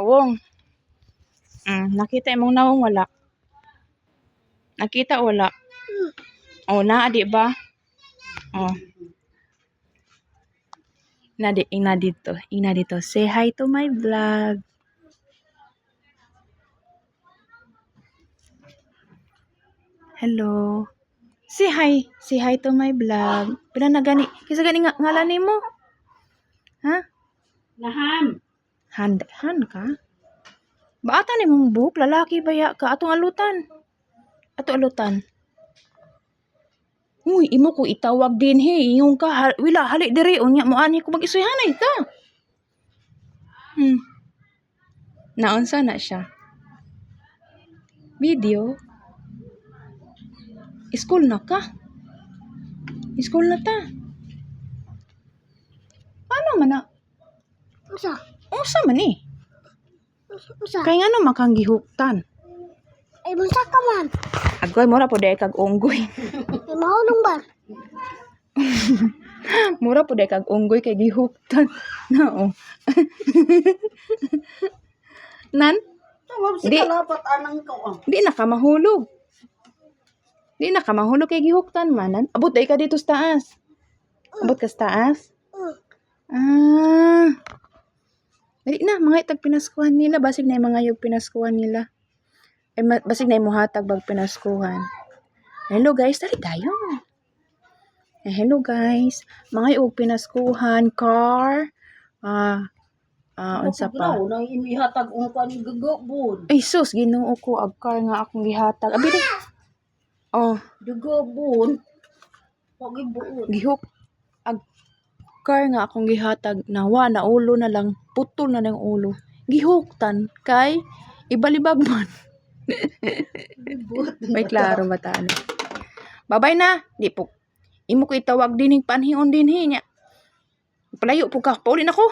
Awong. Mm, nakita imong nawong wala. Nakita wala. Oh, na di ba? Oh. Ina di, ina dito. Ina dito. Say hi to my vlog. Hello. Say hi. Say hi to my vlog. Pila na gani. Kisa gani nga ngalan nimo? Ha? Nahan. Hand, hand ka? Baata ni mong buhok, lalaki baya ka, atong alutan. Ato alutan. Uy, imo ko itawag din he, yung ka, hal, wila, hali diri, unya mo ani ko mag-isuyanay ka. Hmm. Naunsa na siya. Video. School na ka. School na ta. Paano man na? Usa. Unsa man eh? Usa. Kaya nga naman kang gihuktan. Ay, bunsa ka man. Agoy mura po dahil kag unggoy. Ay, mahulong ba? mura po dahil kag unggoy kay gihuktan. Nao. Nan, Tawag Di. kalapat anang ko. di na ka mahulog. Di na ka mahulog kay gihuktan manan. Abot dahil ka dito sa taas. Abot ka sa taas. Ah. Dali na, mga itag pinaskuhan nila. Basig na yung mga yung pinaskuhan nila. Ay, basig na yung muhatag bag pinaskuhan. Hello guys, dali tayo. Eh, hello guys. Mga yung pinaskuhan, car, ah, ah, unsa pa. Paglaw, nang imihatag ang kan gagabon. Ay sus, ginoo ko, ag car nga akong gihatag. Abi di. Oh, Gagabon. Pagi buon. gihuk ag car nga akong gihatag nawa na ulo na lang putol na ng ulo. Gihuktan kay ibalibag man. May klaro ba ta ano? Babay na! Di po. Imo ko itawag dining panhion dinhi nya palayo po ka pauli na ko